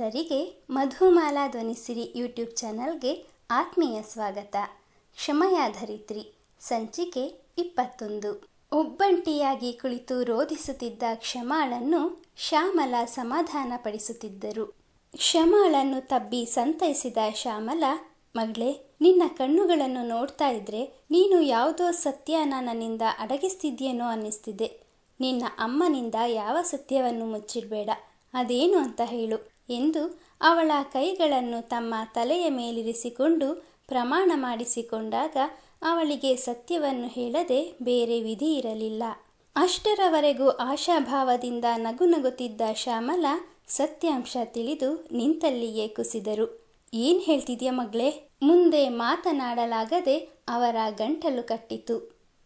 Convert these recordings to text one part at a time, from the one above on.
ಮಿತ್ರರಿಗೆ ಮಧುಮಾಲಾ ಧ್ವನಿಸಿರಿ ಯೂಟ್ಯೂಬ್ ಚಾನಲ್ಗೆ ಆತ್ಮೀಯ ಸ್ವಾಗತ. ಕ್ಷಮಯಾಧರಿತ್ರಿ ಸಂಚಿಕೆ ಇಪ್ಪತ್ತೊಂದು. ಒಬ್ಬಂಟಿಯಾಗಿ ಕುಳಿತು ರೋಧಿಸುತ್ತಿದ್ದ ಕ್ಷಮಾಳನ್ನು ಶ್ಯಾಮಲ ಸಮಾಧಾನಪಡಿಸುತ್ತಿದ್ದರು. ಕ್ಷಮಾಳನ್ನು ತಬ್ಬಿ ಸಂತೈಸಿದ ಶ್ಯಾಮಲ, ಮಗಳೇ, ನಿನ್ನ ಕಣ್ಣುಗಳನ್ನು ನೋಡ್ತಾ ಇದ್ರೆ ನೀನು ಯಾವುದೋ ಸತ್ಯನ ನನ್ನಿಂದ ಅಡಗಿಸ್ತಿದ್ಯೇನೋ ಅನ್ನಿಸ್ತಿದೆ. ನಿನ್ನ ಅಮ್ಮನಿಂದ ಯಾವ ಸತ್ಯವನ್ನು ಮುಚ್ಚಿಡಬೇಡ, ಅದೇನು ಅಂತ ಹೇಳು. ಎಂದು ಅವಳ ಕೈಗಳನ್ನು ತಮ್ಮ ತಲೆಯ ಮೇಲಿರಿಸಿಕೊಂಡು ಪ್ರಮಾಣ ಮಾಡಿಸಿಕೊಂಡಾಗ ಅವಳಿಗೆ ಸತ್ಯವನ್ನು ಹೇಳದೆ ಬೇರೆ ವಿಧಿ ಇರಲಿಲ್ಲ. ಅಷ್ಟರವರೆಗೂ ಆಶಾಭಾವದಿಂದ ನಗುನಗುತ್ತಿದ್ದ ಶ್ಯಾಮಲ ಸತ್ಯಾಂಶ ತಿಳಿದು ನಿಂತಲ್ಲಿಯೇ ಕುಸಿದರು. ಏನ್ ಹೇಳ್ತಿದ್ಯಾ ಮಗಳೇ? ಮುಂದೆ ಮಾತನಾಡಲಾಗದೆ ಅವರ ಗಂಟಲು ಕಟ್ಟಿತು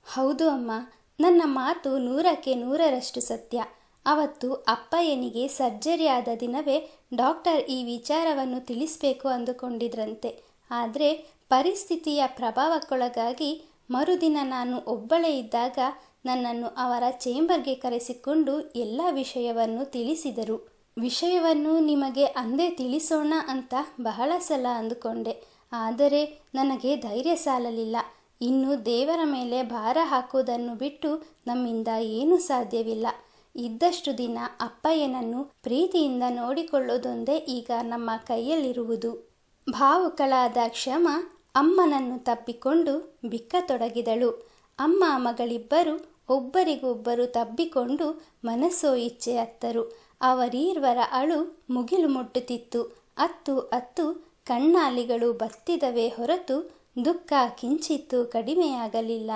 ಹೌದು ಅಮ್ಮ, ನನ್ನ ಮಾತು ನೂರಕ್ಕೆ ನೂರರಷ್ಟು ಸತ್ಯ. ಅವತ್ತು ಅಪ್ಪಯ್ಯನಿಗೆ ಸರ್ಜರಿ ಆದ ದಿನವೇ ಡಾಕ್ಟರ್ ಈ ವಿಚಾರವನ್ನು ತಿಳಿಸಬೇಕು ಅಂದುಕೊಂಡಿದ್ರಂತೆ. ಆದರೆ ಪರಿಸ್ಥಿತಿಯ ಪ್ರಭಾವಕ್ಕೊಳಗಾಗಿ ಮರುದಿನ ನಾನು ಒಬ್ಬಳೇ ಇದ್ದಾಗ ನನ್ನನ್ನು ಅವರ ಚೇಂಬರ್ಗೆ ಕರೆಸಿಕೊಂಡು ಎಲ್ಲ ವಿಷಯವನ್ನು ತಿಳಿಸಿದರು. ವಿಷಯವನ್ನು ನಿಮಗೆ ಅಂದೇ ತಿಳಿಸೋಣ ಅಂತ ಬಹಳ ಸಲ ಅಂದುಕೊಂಡೆ. ಆದರೆ ನನಗೆ ಧೈರ್ಯ ಸಾಲಲಿಲ್ಲ. ಇನ್ನು ದೇವರ ಮೇಲೆ ಭಾರ ಹಾಕುವುದನ್ನು ಬಿಟ್ಟು ನಮ್ಮಿಂದ ಏನೂ ಸಾಧ್ಯವಿಲ್ಲ. ಇದ್ದಷ್ಟು ದಿನ ಅಪ್ಪಯ್ಯನನ್ನು ಪ್ರೀತಿಯಿಂದ ನೋಡಿಕೊಳ್ಳೋದೊಂದೇ ಈಗ ನಮ್ಮ ಕೈಯಲ್ಲಿರುವುದು. ಭಾವುಕಳಾದ ಕ್ಷಮ ಅಮ್ಮನನ್ನು ತಪ್ಪಿಕೊಂಡು ಬಿಕ್ಕತೊಡಗಿದಳು. ಅಮ್ಮ ಮಗಳಿಬ್ಬರು ಒಬ್ಬರಿಗೊಬ್ಬರು ತಬ್ಬಿಕೊಂಡು ಮನಸ್ಸೋ ಇಚ್ಛೆ ಅತ್ತರು. ಅವರೀರ್ವರ ಅಳು ಮುಗಿಲು ಮುಟ್ಟುತ್ತಿತ್ತು. ಅತ್ತು ಅತ್ತು ಕಣ್ಣಾಲಿಗಳು ಬತ್ತಿದವೇ ಹೊರತು ದುಃಖ ಕಿಂಚಿತ್ತು ಕಡಿಮೆಯಾಗಲಿಲ್ಲ.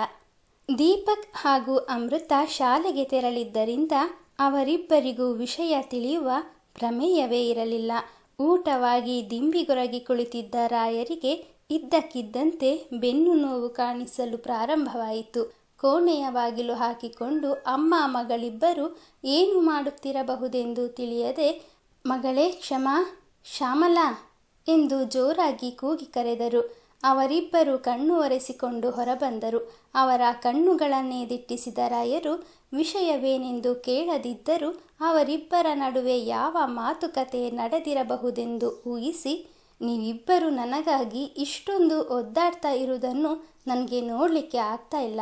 ದೀಪಕ್ ಹಾಗೂ ಅಮೃತ ಶಾಲೆಗೆ ತೆರಳಿದ್ದರಿಂದ ಅವರಿಬ್ಬರಿಗೂ ವಿಷಯ ತಿಳಿಯುವ ಪ್ರಮೇಯವೇ ಇರಲಿಲ್ಲ. ಊಟವಾಗಿ ದಿಂಬಿಗೊರಗಿ ಕುಳಿತಿದ್ದ ರಾಯರಿಗೆ ಇದ್ದಕ್ಕಿದ್ದಂತೆ ಬೆನ್ನು ನೋವು ಕಾಣಿಸಲು ಪ್ರಾರಂಭವಾಯಿತು. ಕೋಣೆಯ ಬಾಗಿಲು ಹಾಕಿಕೊಂಡು ಅಮ್ಮ ಮಗಳಿಬ್ಬರು ಏನು ಮಾಡುತ್ತಿರಬಹುದೆಂದು ತಿಳಿಯದೆ, ಮಗಳೇ, ಕ್ಷಮಾ, ಶ್ಯಾಮಲಾ ಎಂದು ಜೋರಾಗಿ ಕೂಗಿ ಕರೆದರು. ಅವರಿಬ್ಬರು ಕಣ್ಣು ಒರೆಸಿಕೊಂಡು ಹೊರಬಂದರು. ಅವರ ಕಣ್ಣುಗಳನ್ನೇ ದಿಟ್ಟಿಸಿದ ರಾಯರು, ವಿಷಯವೇನೆಂದು ಕೇಳದಿದ್ದರೂ ಅವರಿಬ್ಬರ ನಡುವೆ ಯಾವ ಮಾತುಕತೆ ನಡೆದಿರಬಹುದೆಂದು ಊಹಿಸಿ, ನೀವಿಬ್ಬರು ನನಗಾಗಿ ಇಷ್ಟೊಂದು ಒದ್ದಾಡ್ತಾ ಇರುವುದನ್ನು ನನಗೆ ನೋಡಲಿಕ್ಕೆ ಆಗ್ತಾ ಇಲ್ಲ.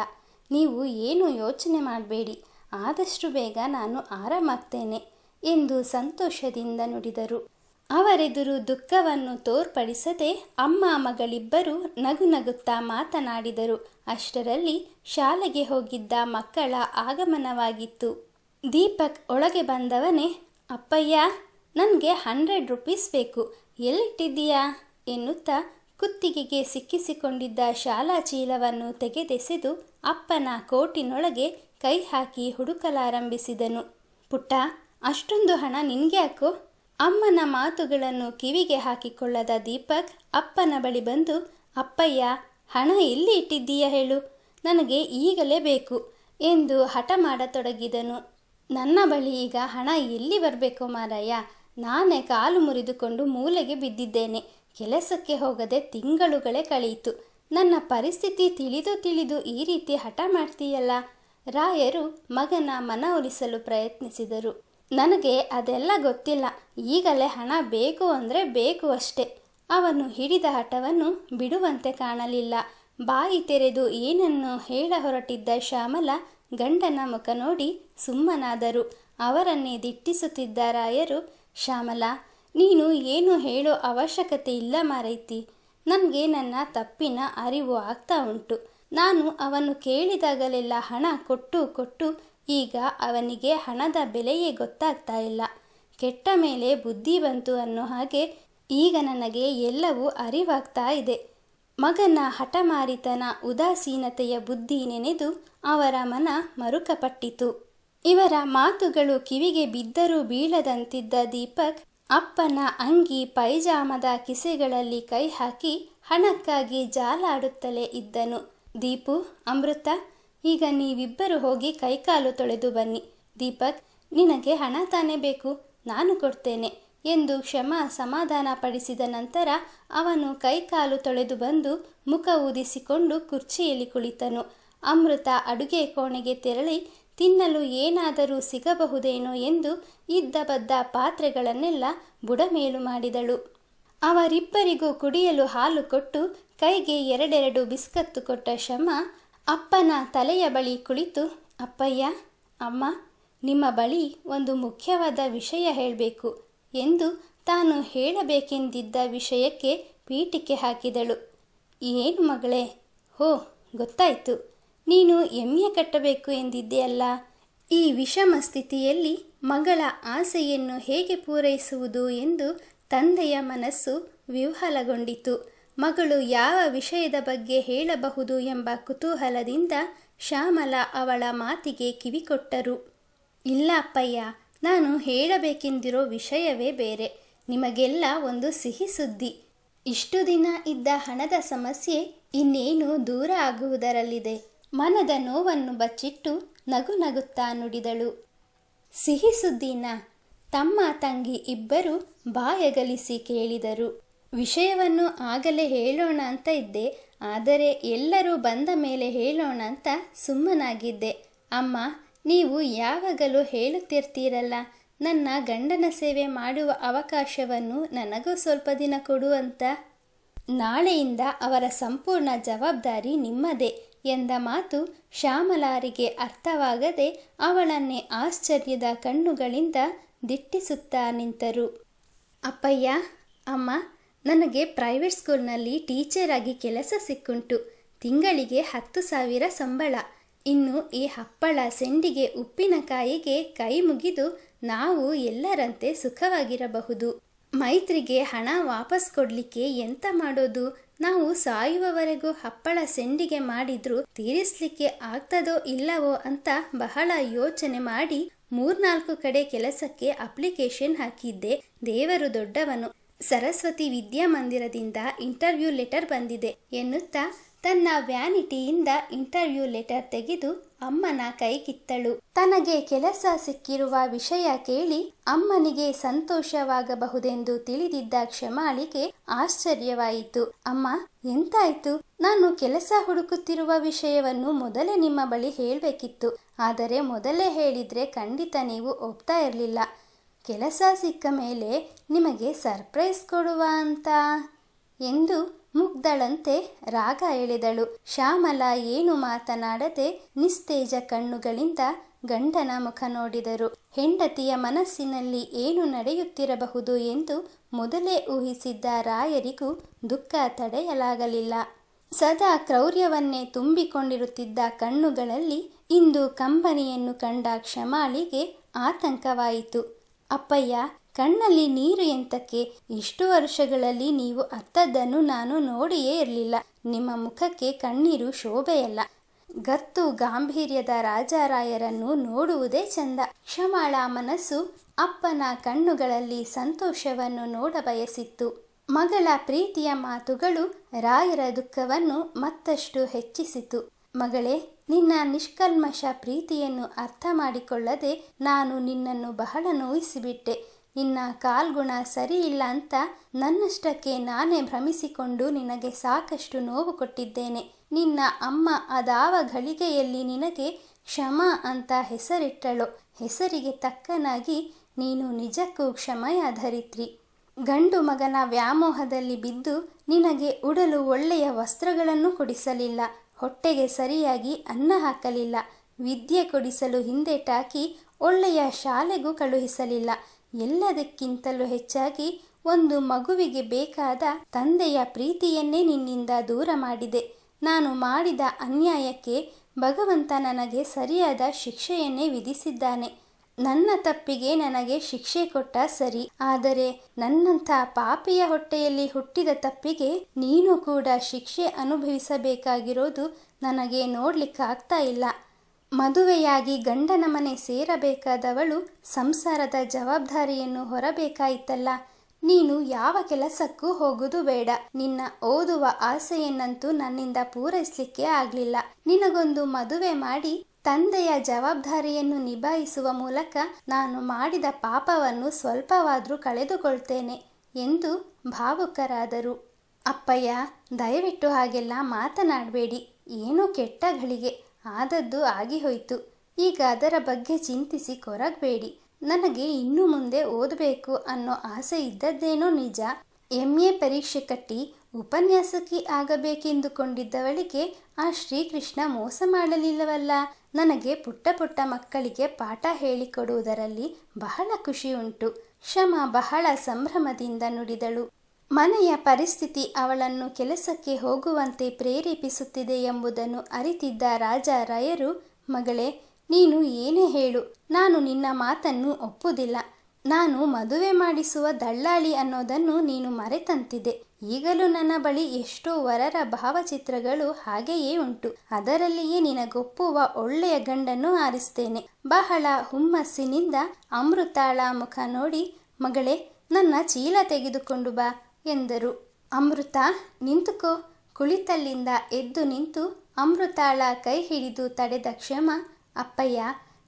ನೀವು ಏನು ಯೋಚನೆ ಮಾಡಬೇಡಿ. ಆದಷ್ಟು ಬೇಗ ನಾನು ಆರಾಮಾಗ್ತೇನೆ ಎಂದು ಸಂತೋಷದಿಂದ ನುಡಿದರು. ಅವರೆದುರು ದುಃಖವನ್ನು ತೋರ್ಪಡಿಸದೆ ಅಮ್ಮ ಮಗಳಿಬ್ಬರು ನಗು ನಗುತ್ತಾ ಮಾತನಾಡಿದರು. ಅಷ್ಟರಲ್ಲಿ ಶಾಲೆಗೆ ಹೋಗಿದ್ದ ಮಕ್ಕಳ ಆಗಮನವಾಗಿತ್ತು. ದೀಪಕ್ ಒಳಗೆ ಬಂದವನೇ, ಅಪ್ಪಯ್ಯ, ನನಗೆ ಹಂಡ್ರೆಡ್ ರುಪೀಸ್ ಬೇಕು. ಎಲ್ಲಿಟ್ಟಿದ್ದೀಯಾ? ಎನ್ನುತ್ತಾ ಕುತ್ತಿಗೆಗೆ ಸಿಕ್ಕಿಸಿಕೊಂಡಿದ್ದ ಶಾಲಾ ಚೀಲವನ್ನು ತೆಗೆದೆಸೆದು ಅಪ್ಪನ ಕೋಟಿನೊಳಗೆ ಕೈ ಹಾಕಿ ಹುಡುಕಲಾರಂಭಿಸಿದನು. ಪುಟ್ಟ, ಅಷ್ಟೊಂದು ಹಣ ನಿನ್ಗೆ ಯಾಕೋ ಅಮ್ಮನ ಮಾತುಗಳನ್ನು ಕಿವಿಗೆ ಹಾಕಿಕೊಳ್ಳದ ದೀಪಕ್ ಅಪ್ಪನ ಬಳಿ ಬಂದು, ಅಪ್ಪಯ್ಯ, ಹಣ ಎಲ್ಲಿ ಇಟ್ಟಿದ್ದೀಯ ಹೇಳು, ನನಗೆ ಈಗಲೇ ಬೇಕು ಎಂದು ಹಠ ಮಾಡತೊಡಗಿದನು. ನನ್ನ ಬಳಿ ಈಗ ಹಣ ಎಲ್ಲಿ ಬರಬೇಕು ಮಾರಯ್ಯ? ನಾನೇ ಕಾಲು ಮುರಿದುಕೊಂಡು ಮೂಲೆಗೆ ಬಿದ್ದಿದ್ದೇನೆ. ಕೆಲಸಕ್ಕೆ ಹೋಗದೆ ತಿಂಗಳುಗಳೇ ಕಳೆಯಿತು ನನ್ನ ಪರಿಸ್ಥಿತಿ ತಿಳಿದು ತಿಳಿದು ಈ ರೀತಿ ಹಠ ಮಾಡ್ತೀಯಲ್ಲ? ರಾಯರು ಮಗನ ಮನವೊಲಿಸಲು ಪ್ರಯತ್ನಿಸಿದರು. ನನಗೆ ಅದೆಲ್ಲ ಗೊತ್ತಿಲ್ಲ. ಈಗಲೇ ಹಣ ಬೇಕು ಅಂದರೆ ಬೇಕು ಅಷ್ಟೆ. ಅವನು ಹಿಡಿದ ಹಠವನ್ನು ಬಿಡುವಂತೆ ಕಾಣಲಿಲ್ಲ. ಬಾಯಿ ತೆರೆದು ಏನನ್ನು ಹೇಳ ಹೊರಟಿದ್ದ ಶ್ಯಾಮಲ ಗಂಡನ ಮುಖ ನೋಡಿ ಸುಮ್ಮನಾದರು. ಅವರನ್ನೇ ದಿಟ್ಟಿಸುತ್ತಿದ್ದ ರಾಯರು, ಶ್ಯಾಮಲ, ನೀನು ಏನು ಹೇಳೋ ಅವಶ್ಯಕತೆ ಇಲ್ಲ ಮಾರೈತಿ. ನನಗೆ ನನ್ನ ತಪ್ಪಿನ ಅರಿವು ಆಗ್ತಾ ಉಂಟು. ನಾನು ಅವನು ಕೇಳಿದಾಗಲೆಲ್ಲ ಹಣ ಕೊಟ್ಟು ಕೊಟ್ಟು ಈಗ ಅವನಿಗೆ ಹಣದ ಬೆಲೆಯೇ ಗೊತ್ತಾಗ್ತಾ ಇಲ್ಲ. ಕೆಟ್ಟ ಮೇಲೆ ಬುದ್ಧಿ ಬಂತು ಅನ್ನೋ ಹಾಗೆ ಈಗ ನನಗೆ ಎಲ್ಲವೂ ಅರಿವಾಗ್ತಾ ಇದೆ. ಮಗನ ಹಠಮಾರಿತನ, ಉದಾಸೀನತೆಯ ಬುದ್ಧಿ ನೆನೆದು ಅವರ ಮನ ಮರುಕಪಟ್ಟಿತು. ಇವರ ಮಾತುಗಳು ಕಿವಿಗೆ ಬಿದ್ದರೂ ಬೀಳದಂತಿದ್ದ ದೀಪಕ್ ಅಪ್ಪನ ಅಂಗಿ ಪೈಜಾಮದ ಕಿಸೆಗಳಲ್ಲಿ ಕೈ ಹಾಕಿ ಹಣಕ್ಕಾಗಿ ಜಾಲಾಡುತ್ತಲೇ ಇದ್ದನು. ದೀಪು, ಅಮೃತ ಈಗ ನೀವಿಬ್ಬರು ಹೋಗಿ ಕೈಕಾಲು ತೊಳೆದು ಬನ್ನಿ. ದೀಪಕ್, ನಿನಗೆ ಹಣ ತಾನೇ ಬೇಕು? ನಾನು ಕೊಡ್ತೇನೆ ಎಂದು ಕ್ಷಮ ಸಮಾಧಾನ ಪಡಿಸಿದ ನಂತರ ಅವನು ಕೈಕಾಲು ತೊಳೆದು ಬಂದು ಮುಖ ಊದಿಸಿಕೊಂಡು ಕುರ್ಚಿಯಲ್ಲಿ ಕುಳಿತನು. ಅಮೃತ ಅಡುಗೆ ಕೋಣೆಗೆ ತೆರಳಿ ತಿನ್ನಲು ಏನಾದರೂ ಸಿಗಬಹುದೇನೋ ಎಂದು ಇದ್ದ ಬದ್ದ ಪಾತ್ರೆಗಳನ್ನೆಲ್ಲ ಬುಡಮೇಲು ಮಾಡಿದಳು. ಅವರಿಬ್ಬರಿಗೂ ಕುಡಿಯಲು ಹಾಲು ಕೊಟ್ಟು ಕೈಗೆ ಎರಡೆರಡು ಬಿಸ್ಕತ್ತು ಕೊಟ್ಟ ಶಮ ಅಪ್ಪನ ತಲೆಯ ಬಳಿ ಕುಳಿತು, ಅಪ್ಪಯ್ಯ, ಅಮ್ಮ, ನಿಮ್ಮ ಬಳಿ ಒಂದು ಮುಖ್ಯವಾದ ವಿಷಯ ಹೇಳಬೇಕು ಎಂದು ತಾನು ಹೇಳಬೇಕೆಂದಿದ್ದ ವಿಷಯಕ್ಕೆ ಪೀಠಿಕೆ ಹಾಕಿದಳು. ಏನು ಮಗಳೇ? ಹೋ, ಗೊತ್ತಾಯಿತು. ನೀನು ಎಮ್ಮೆ ಕಟ್ಟಬೇಕು ಎಂದಿದ್ದೆಯಲ್ಲ ಈ ವಿಷಮ ಸ್ಥಿತಿಯಲ್ಲಿ ಮಗಳ ಆಸೆಯನ್ನು ಹೇಗೆ ಪೂರೈಸುವುದು ಎಂದು ತಂದೆಯ ಮನಸ್ಸು ವಿಹ್ವಲಗೊಂಡಿತು. ಮಗಳು ಯಾವ ವಿಷಯದ ಬಗ್ಗೆ ಹೇಳಬಹುದು ಎಂಬ ಕುತೂಹಲದಿಂದ ಶ್ಯಾಮಲ ಅವಳ ಮಾತಿಗೆ ಕಿವಿಕೊಟ್ಟರು. ಇಲ್ಲ ಅಪ್ಪಯ್ಯ, ನಾನು ಹೇಳಬೇಕೆಂದಿರೋ ವಿಷಯವೇ ಬೇರೆ. ನಿಮಗೆಲ್ಲ ಒಂದು ಸಿಹಿ ಸುದ್ದಿ. ಇಷ್ಟು ದಿನ ಇದ್ದ ಹಣದ ಸಮಸ್ಯೆ ಇನ್ನೇನು ದೂರ ಆಗುವುದರಲ್ಲಿದೆ. ಮನದ ನೋವನ್ನು ಬಚ್ಚಿಟ್ಟು ನಗು ನಗುತ್ತಾ ನುಡಿದಳು. ಸಿಹಿ ಸುದ್ದಿನ ತಮ್ಮ ತಂಗಿ ಇಬ್ಬರು ಬಾಯಗಲಿಸಿ ಕೇಳಿದರು. ವಿಷಯವನ್ನು ಆಗಲೇ ಹೇಳೋಣ ಅಂತ ಇದ್ದೆ, ಆದರೆ ಎಲ್ಲರೂ ಬಂದ ಮೇಲೆ ಹೇಳೋಣ ಅಂತ ಸುಮ್ಮನಾಗಿದ್ದೆ. ಅಮ್ಮ, ನೀವು ಯಾವಾಗಲೂ ಹೇಳುತ್ತಿರ್ತೀರಲ್ಲ, ನನ್ನ ಗಂಡನ ಸೇವೆ ಮಾಡುವ ಅವಕಾಶವನ್ನು ನನಗೂ ಸ್ವಲ್ಪ ದಿನ ಕೊಡು ಅಂತ. ನಾಳೆಯಿಂದ ಅವರ ಸಂಪೂರ್ಣ ಜವಾಬ್ದಾರಿ ನಿಮ್ಮದೇ ಎಂದ ಮಾತು ಶ್ಯಾಮಲಾರಿಗೆ ಅರ್ಥವಾಗದೆ ಅವಳನ್ನೇ ಆಶ್ಚರ್ಯದ ಕಣ್ಣುಗಳಿಂದ ದಿಟ್ಟಿಸುತ್ತಾ ನಿಂತರು. ಅಪ್ಪಯ್ಯ, ಅಮ್ಮ ನನಗೆ ಪ್ರೈವೇಟ್ ಸ್ಕೂಲ್ನಲ್ಲಿ ಟೀಚರ್ ಆಗಿ ಕೆಲಸ ಸಿಕ್ಕುಂಟು. ತಿಂಗಳಿಗೆ ಹತ್ತು ಸಾವಿರ ಸಂಬಳ. ಇನ್ನು ಈ ಹಪ್ಪಳ ಸೆಂಡಿಗೆ ಉಪ್ಪಿನಕಾಯಿಗೆ ಕೈ ಮುಗಿದು ನಾವು ಎಲ್ಲರಂತೆ ಸುಖವಾಗಿರಬಹುದು. ಮೈತ್ರಿಗೆ ಹಣ ವಾಪಸ್ ಕೊಡ್ಲಿಕ್ಕೆ ಎಂತ ಮಾಡೋದು? ನಾವು ಸಾಯುವವರೆಗೂ ಹಪ್ಪಳ ಸೆಂಡಿಗೆ ಮಾಡಿದ್ರೂ ತೀರಿಸ್ಲಿಕ್ಕೆ ಆಗ್ತದೋ ಇಲ್ಲವೋ ಅಂತ ಬಹಳ ಯೋಚನೆ ಮಾಡಿ ಮೂರ್ನಾಲ್ಕು ಕಡೆ ಕೆಲಸಕ್ಕೆ ಅಪ್ಲಿಕೇಶನ್ ಹಾಕಿದ್ದೆ. ದೇವರು ದೊಡ್ಡವನು. ಸರಸ್ವತಿ ವಿದ್ಯಾಮಂದಿರದಿಂದ ಇಂಟರ್ವ್ಯೂ ಲೆಟರ್ ಬಂದಿದೆ ಎನ್ನುತ್ತಾ ತನ್ನ ವ್ಯಾನಿಟಿಯಿಂದ ಇಂಟರ್ವ್ಯೂ ಲೆಟರ್ ತೆಗೆದು ಅಮ್ಮನ ಕೈಗಿತ್ತಳು. ತನಗೆ ಕೆಲಸ ಸಿಕ್ಕಿರುವ ವಿಷಯ ಕೇಳಿ ಅಮ್ಮನಿಗೆ ಸಂತೋಷವಾಗಬಹುದೆಂದು ತಿಳಿದಿದ್ದ ಕ್ಷಮಾಳಿಗೆ ಆಶ್ಚರ್ಯವಾಯಿತು. ಅಮ್ಮ, ಎಂತಾಯ್ತು? ನಾನು ಕೆಲಸ ಹುಡುಕುತ್ತಿರುವ ವಿಷಯವನ್ನು ಮೊದಲೇ ನಿಮ್ಮ ಬಳಿ ಹೇಳಬೇಕಿತ್ತು. ಆದರೆ ಮೊದಲೇ ಹೇಳಿದ್ರೆ ಖಂಡಿತ ನೀವು ಒಪ್ತಾ ಇರಲಿಲ್ಲ. ಕೆಲಸ ಸಿಕ್ಕ ಮೇಲೆ ನಿಮಗೆ ಸರ್ಪ್ರೈಸ್ ಕೊಡುವ ಅಂತ? ಎಂದು ಮುಗ್ಧಳಂತೆ ರಾಗ ಎಳೆದಳು. ಶ್ಯಾಮಲ ಏನು ಮಾತನಾಡದೆ ನಿಸ್ತೇಜ ಕಣ್ಣುಗಳಿಂದ ಗಂಡನ ಮುಖ ನೋಡಿದರು. ಹೆಂಡತಿಯ ಮನಸ್ಸಿನಲ್ಲಿ ಏನು ನಡೆಯುತ್ತಿರಬಹುದು ಎಂದು ಮೊದಲೇ ಊಹಿಸಿದ್ದ ರಾಯರಿಗೂ ದುಃಖ ತಡೆಯಲಾಗಲಿಲ್ಲ. ಸದಾ ಕ್ರೌರ್ಯವನ್ನೇ ತುಂಬಿಕೊಂಡಿರುತ್ತಿದ್ದ ಕಣ್ಣುಗಳಲ್ಲಿ ಇಂದು ಕಂಬನಿಯನ್ನು ಕಂಡ ಕ್ಷಮಾಳಿಗೆ ಆತಂಕವಾಯಿತು. ಅಪ್ಪಯ್ಯ, ಕಣ್ಣಲ್ಲಿ ನೀರು ಎಂತಕ್ಕೆ? ಇಷ್ಟು ವರ್ಷಗಳಲ್ಲಿ ನೀವು ಅತ್ತದ್ದನ್ನು ನಾನು ನೋಡಿಯೇ ಇರಲಿಲ್ಲ. ನಿಮ್ಮ ಮುಖಕ್ಕೆ ಕಣ್ಣೀರು ಶೋಭೆಯಲ್ಲ. ಗತ್ತು ಗಾಂಭೀರ್ಯದ ರಾಜಾರಾಯರನ್ನು ನೋಡುವುದೇ ಚಂದ. ಕ್ಷಮಾಳ ಮನಸ್ಸು ಅಪ್ಪನ ಕಣ್ಣುಗಳಲ್ಲಿ ಸಂತೋಷವನ್ನು ನೋಡಬಯಸಿತ್ತು ಮಗಳ ಪ್ರೀತಿಯ ಮಾತುಗಳು ರಾಯರ ದುಃಖವನ್ನು ಮತ್ತಷ್ಟು ಹೆಚ್ಚಿಸಿತು. ಮಗಳೇ, ನಿನ್ನ ನಿಷ್ಕಲ್ಮಶ ಪ್ರೀತಿಯನ್ನು ಅರ್ಥ ಮಾಡಿಕೊಳ್ಳದೆ ನಾನು ನಿನ್ನನ್ನು ಬಹಳ ನೋಯಿಸಿಬಿಟ್ಟೆ. ನಿನ್ನ ಕಾಲ್ಗುಣ ಸರಿಯಿಲ್ಲ ಅಂತ ನನ್ನಷ್ಟಕ್ಕೆ ನಾನೇ ಭ್ರಮಿಸಿಕೊಂಡು ನಿನಗೆ ಸಾಕಷ್ಟು ನೋವು ಕೊಟ್ಟಿದ್ದೇನೆ. ನಿನ್ನ ಅಮ್ಮ ಅದಾವ ಘಳಿಗೆಯಲ್ಲಿ ನಿನಗೆ ಕ್ಷಮ ಅಂತ ಹೆಸರಿಟ್ಟಳು. ಹೆಸರಿಗೆ ತಕ್ಕನಾಗಿ ನೀನು ನಿಜಕ್ಕೂ ಕ್ಷಮೆಯ ಧರಿತ್ರಿ. ಗಂಡು ಮಗನ ವ್ಯಾಮೋಹದಲ್ಲಿ ಬಿದ್ದು ನಿನಗೆ ಉಡಲು ಒಳ್ಳೆಯ ವಸ್ತ್ರಗಳನ್ನು ಕೊಡಿಸಲಿಲ್ಲ. ಹೊಟ್ಟೆಗೆ ಸರಿಯಾಗಿ ಅನ್ನ ಹಾಕಲಿಲ್ಲ. ವಿದ್ಯೆ ಕೊಡಿಸಲು ಹಿಂದೆಟಾಕಿ ಒಳ್ಳೆಯ ಶಾಲೆಗೂ ಕಳುಹಿಸಲಿಲ್ಲ. ಎಲ್ಲದಕ್ಕಿಂತಲೂ ಹೆಚ್ಚಾಗಿ ಒಂದು ಮಗುವಿಗೆ ಬೇಕಾದ ತಂದೆಯ ಪ್ರೀತಿಯನ್ನೇ ನಿನ್ನಿಂದ ದೂರ ಮಾಡಿದೆ. ನಾನು ಮಾಡಿದ ಅನ್ಯಾಯಕ್ಕೆ ಭಗವಂತ ನನಗೆ ಸರಿಯಾದ ಶಿಕ್ಷೆಯನ್ನೇ ವಿಧಿಸಿದ್ದಾನೆ. ನನ್ನ ತಪ್ಪಿಗೆ ನನಗೆ ಶಿಕ್ಷೆ ಕೊಟ್ಟ ಸರಿ, ಆದರೆ ನನ್ನಂಥ ಪಾಪಿಯ ಹೊಟ್ಟೆಯಲ್ಲಿ ಹುಟ್ಟಿದ ತಪ್ಪಿಗೆ ನೀನು ಕೂಡ ಶಿಕ್ಷೆ ಅನುಭವಿಸಬೇಕಾಗಿರೋದು ನನಗೆ ನೋಡ್ಲಿಕ್ಕಾಗ್ತಾ ಇಲ್ಲ. ಮದುವೆಯಾಗಿ ಗಂಡನ ಮನೆ ಸೇರಬೇಕಾದವಳು ಸಂಸಾರದ ಜವಾಬ್ದಾರಿಯನ್ನು ಹೊರಬೇಕಾಯಿತಲ್ಲ. ನೀನು ಯಾವ ಕೆಲಸಕ್ಕೂ ಹೋಗುವುದು ಬೇಡ. ನಿನ್ನ ಓದುವ ಆಸೆಯನ್ನಂತೂ ನನ್ನಿಂದ ಪೂರೈಸಲಿಕ್ಕೆ ಆಗಲಿಲ್ಲ. ನಿನಗೊಂದು ಮದುವೆ ಮಾಡಿ ತಂದೆಯ ಜವಾಬ್ದಾರಿಯನ್ನು ನಿಭಾಯಿಸುವ ಮೂಲಕ ನಾನು ಮಾಡಿದ ಪಾಪವನ್ನು ಸ್ವಲ್ಪವಾದರೂ ಕಳೆದುಕೊಳ್ತೇನೆ ಎಂದು ಭಾವುಕರಾದರು. ಅಪ್ಪಯ್ಯ, ದಯವಿಟ್ಟು ಹಾಗೆಲ್ಲ ಮಾತನಾಡಬೇಡಿ. ಏನೋ ಕೆಟ್ಟ ಗಳಿಗೆ ಆದದ್ದು ಆಗಿಹೋಯಿತು. ಈಗ ಅದರ ಬಗ್ಗೆ ಚಿಂತಿಸಿ ಕೊರಗಬೇಡಿ. ನನಗೆ ಇನ್ನು ಮುಂದೆ ಓದಬೇಕು ಅನ್ನೋ ಆಸೆ ಇದ್ದದ್ದೇನೋ ನಿಜ. ಎಂ ಎ ಪರೀಕ್ಷೆ ಕಟ್ಟಿ ಉಪನ್ಯಾಸಕಿ ಆಗಬೇಕೆಂದುಕೊಂಡಿದ್ದವಳಿಗೆ ಆ ಶ್ರೀಕೃಷ್ಣ ಮೋಸ ಮಾಡಲಿಲ್ಲವಲ್ಲ? ನನಗೆ ಪುಟ್ಟ ಪುಟ್ಟ ಮಕ್ಕಳಿಗೆ ಪಾಠ ಹೇಳಿಕೊಡುವುದರಲ್ಲಿ ಬಹಳ ಖುಷಿ ಉಂಟು ಶಮ ಬಹಳ ಸಂಭ್ರಮದಿಂದ ನುಡಿದಳು. ಮನೆಯ ಪರಿಸ್ಥಿತಿ ಅವಳನ್ನು ಕೆಲಸಕ್ಕೆ ಹೋಗುವಂತೆ ಪ್ರೇರೇಪಿಸುತ್ತಿದೆ ಎಂಬುದನ್ನು ಅರಿತಿದ್ದ ರಾಜ ರಾಯರು, ಮಗಳೇ, ನೀನು ಏನೇ ಹೇಳು, ನಾನು ನಿನ್ನ ಮಾತನ್ನು ಒಪ್ಪುವುದಿಲ್ಲ. ನಾನು ಮದುವೆ ಮಾಡಿಸುವ ದಳ್ಳಾಳಿ ಅನ್ನೋದನ್ನು ನೀನು ಮರೆತಂತಿದೆ. ಈಗಲೂ ನನ್ನ ಬಳಿ ಎಷ್ಟೋ ವರರ ಭಾವಚಿತ್ರಗಳು ಹಾಗೆಯೇ ಉಂಟು. ಅದರಲ್ಲಿಯೇ ನಿನಗೊಪ್ಪುವ ಒಳ್ಳೆಯ ಗಂಡನ್ನು ಆರಿಸ್ತೇನೆ. ಬಹಳ ಹುಮ್ಮಸ್ಸಿನಿಂದ ಅಮೃತಾಳ ಮುಖ ನೋಡಿ, ಮಗಳೇ, ನನ್ನ ಚೀಲ ತೆಗೆದುಕೊಂಡು ಬಾ ಎಂದರು. ಅಮೃತ, ನಿಂತುಕೋ. ಕುಳಿತಲ್ಲಿಂದ ಎದ್ದು ನಿಂತು ಅಮೃತಾಳ ಕೈ ಹಿಡಿದು ತಡೆದ ಕ್ಷಮ, ಅಪ್ಪಯ್ಯ,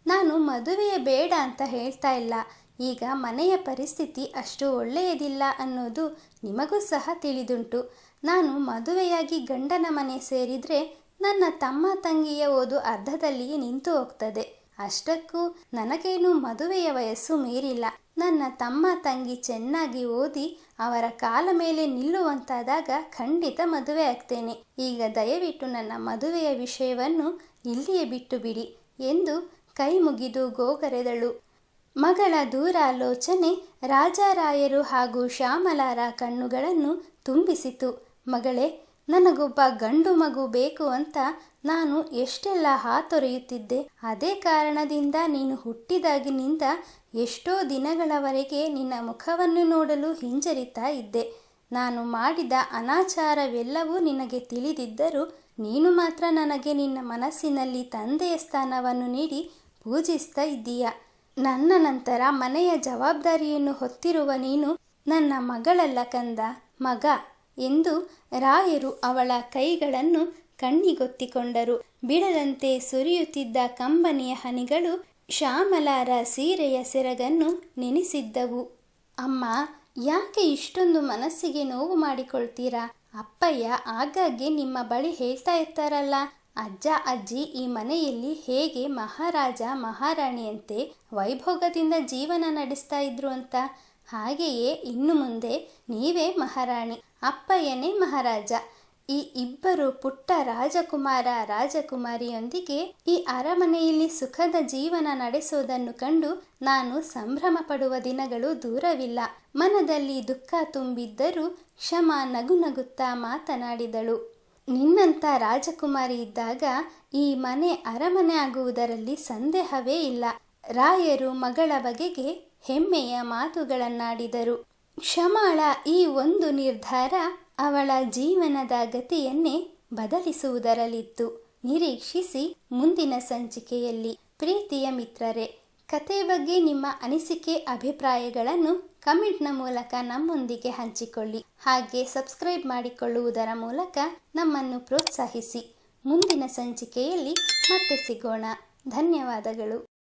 ನಾನು ಮದುವೆಯೇ ಬೇಡ ಅಂತ ಹೇಳ್ತಾ ಇಲ್ಲ. ಈಗ ಮನೆಯ ಪರಿಸ್ಥಿತಿ ಅಷ್ಟು ಒಳ್ಳೆಯದಿಲ್ಲ ಅನ್ನೋದು ನಿಮಗೂ ಸಹ ತಿಳಿದುಂಟು. ನಾನು ಮದುವೆಯಾಗಿ ಗಂಡನ ಮನೆ ಸೇರಿದರೆ ನನ್ನ ತಮ್ಮ ತಂಗಿಯ ಓದು ಅರ್ಧದಲ್ಲಿಯೇ ನಿಂತು ಹೋಗ್ತದೆ. ಅಷ್ಟಕ್ಕೂ ನನಗೇನು ಮದುವೆಯ ವಯಸ್ಸು ಮೀರಿಲ್ಲ. ನನ್ನ ತಮ್ಮ ತಂಗಿ ಚೆನ್ನಾಗಿ ಓದಿ ಅವರ ಕಾಲ ಮೇಲೆ ನಿಲ್ಲುವಂತಾದಾಗ ಖಂಡಿತ ಮದುವೆ ಆಗ್ತೇನೆ. ಈಗ ದಯವಿಟ್ಟು ನನ್ನ ಮದುವೆಯ ವಿಷಯವನ್ನು ಇಲ್ಲಿಯೇ ಬಿಟ್ಟು ಬಿಡಿ ಎಂದು ಕೈ ಮುಗಿದು ಗೋಗರೆದಳು. ಮಗಳ ದೂರಾಲೋಚನೆ ರಾಜಾರಾಯರು ಹಾಗೂ ಶ್ಯಾಮಲಾರ ಕಣ್ಣುಗಳನ್ನು ತುಂಬಿಸಿತು. ಮಗಳೇ, ನನಗೊಬ್ಬ ಗಂಡು ಮಗು ಬೇಕು ಅಂತ ನಾನು ಎಷ್ಟೆಲ್ಲ ಹಾತೊರೆಯುತ್ತಿದ್ದೆ, ಅದೇ ಕಾರಣದಿಂದ ನೀನು ಹುಟ್ಟಿದಾಗಿನಿಂದ ಎಷ್ಟೋ ದಿನಗಳವರೆಗೆ ನಿನ್ನ ಮುಖವನ್ನು ನೋಡಲು ಹಿಂಜರಿತಾ ಇದ್ದೆ. ನಾನು ಮಾಡಿದ ಅನಾಚಾರವೆಲ್ಲವೂ ನಿನಗೆ ತಿಳಿದಿದ್ದರೂ ನೀನು ಮಾತ್ರ ನನಗೆ ನಿನ್ನ ಮನಸ್ಸಿನಲ್ಲಿ ತಂದೆಯ ಸ್ಥಾನವನ್ನು ನೀಡಿ ಪೂಜಿಸ್ತಾ ಇದ್ದೀಯ? ನನ್ನ ನಂತರ ಮನೆಯ ಜವಾಬ್ದಾರಿಯನ್ನು ಹೊತ್ತಿರುವ ನೀನು ನನ್ನ ಮಗಳಲ್ಲ ಕಂದ. ಮಗ ಎಂದು ರಾಯರು ಅವಳ ಕೈಗಳನ್ನು ಕಣ್ಣಿಗೊತ್ತಿಕೊಂಡರು. ಬಿಡದಂತೆ ಸುರಿಯುತ್ತಿದ್ದ ಕಂಬನಿಯ ಹನಿಗಳು ಶ್ಯಾಮಲಾರ ಸೀರೆಯ ಸೆರಗನ್ನು ನೆನೆಸಿದ್ದವು. ಅಮ್ಮ, ಯಾಕೆ ಇಷ್ಟೊಂದು ಮನಸ್ಸಿಗೆ ನೋವು ಮಾಡಿಕೊಳ್ತೀರಾ? ಅಪ್ಪಯ್ಯ ಆಗಾಗ್ಗೆ ನಿಮ್ಮ ಬಳಿ ಹೇಳ್ತಾ ಇರ್ತಾರಲ್ಲ. ಅಜ್ಜ ಅಜ್ಜಿ ಈ ಮನೆಯಲ್ಲಿ ಹೇಗೆ ಮಹಾರಾಜ ಮಹಾರಾಣಿಯಂತೆ ವೈಭೋಗದಿಂದ ಜೀವನ ನಡೆಸ್ತಾ ಇದ್ರು ಅಂತ? ಹಾಗೆಯೇ ಇನ್ನು ಮುಂದೆ ನೀವೇ ಮಹಾರಾಣಿ, ಅಪ್ಪಯ್ಯನೇ ಮಹಾರಾಜ. ಈ ಇಬ್ಬರು ಪುಟ್ಟ ರಾಜಕುಮಾರ, ರಾಜಕುಮಾರಿಯೊಂದಿಗೆ ಈ ಅರಮನೆಯಲ್ಲಿ ಸುಖದ ಜೀವನ ನಡೆಸೋದನ್ನು ಕಂಡು ನಾನು ಸಂಭ್ರಮ ಪಡುವ ದಿನಗಳು ದೂರವಿಲ್ಲ. ಮನದಲ್ಲಿ ದುಃಖ ತುಂಬಿದ್ದರೂ ಕ್ಷಮ ನಗು ನಗುತ್ತಾ ಮಾತನಾಡಿದಳು. ನಿನ್ನಂಥ ರಾಜಕುಮಾರಿ ಇದ್ದಾಗ ಈ ಮನೆ ಅರಮನೆ ಆಗುವುದರಲ್ಲಿ ಸಂದೇಹವೇ ಇಲ್ಲ. ರಾಯರು ಮಗಳ ಬಗೆಗೆ ಹೆಮ್ಮೆಯ ಮಾತುಗಳನ್ನಾಡಿದರು. ಕ್ಷಮಾಳ ಈ ಒಂದು ನಿರ್ಧಾರ ಅವಳ ಜೀವನದ ಗತಿಯನ್ನೇ ಬದಲಿಸುವುದರಲ್ಲಿತ್ತು. ನಿರೀಕ್ಷಿಸಿ ಮುಂದಿನ ಸಂಚಿಕೆಯಲ್ಲಿ. ಪ್ರೀತಿಯ ಮಿತ್ರರೇ. ಕತೆ ಬಗ್ಗೆ ನಿಮ್ಮ ಅನಿಸಿಕೆ, ಅಭಿಪ್ರಾಯಗಳನ್ನು ಕಮೆಂಟ್ನ ಮೂಲಕ ನಮ್ಮೊಂದಿಗೆ ಹಂಚಿಕೊಳ್ಳಿ. ಹಾಗೆ ಸಬ್ಸ್ಕ್ರೈಬ್ ಮಾಡಿಕೊಳ್ಳುವುದರ ಮೂಲಕ ನಮ್ಮನ್ನು ಪ್ರೋತ್ಸಾಹಿಸಿ. ಮುಂದಿನ ಸಂಚಿಕೆಯಲ್ಲಿ ಮತ್ತೆ ಸಿಗೋಣ. ಧನ್ಯವಾದಗಳು.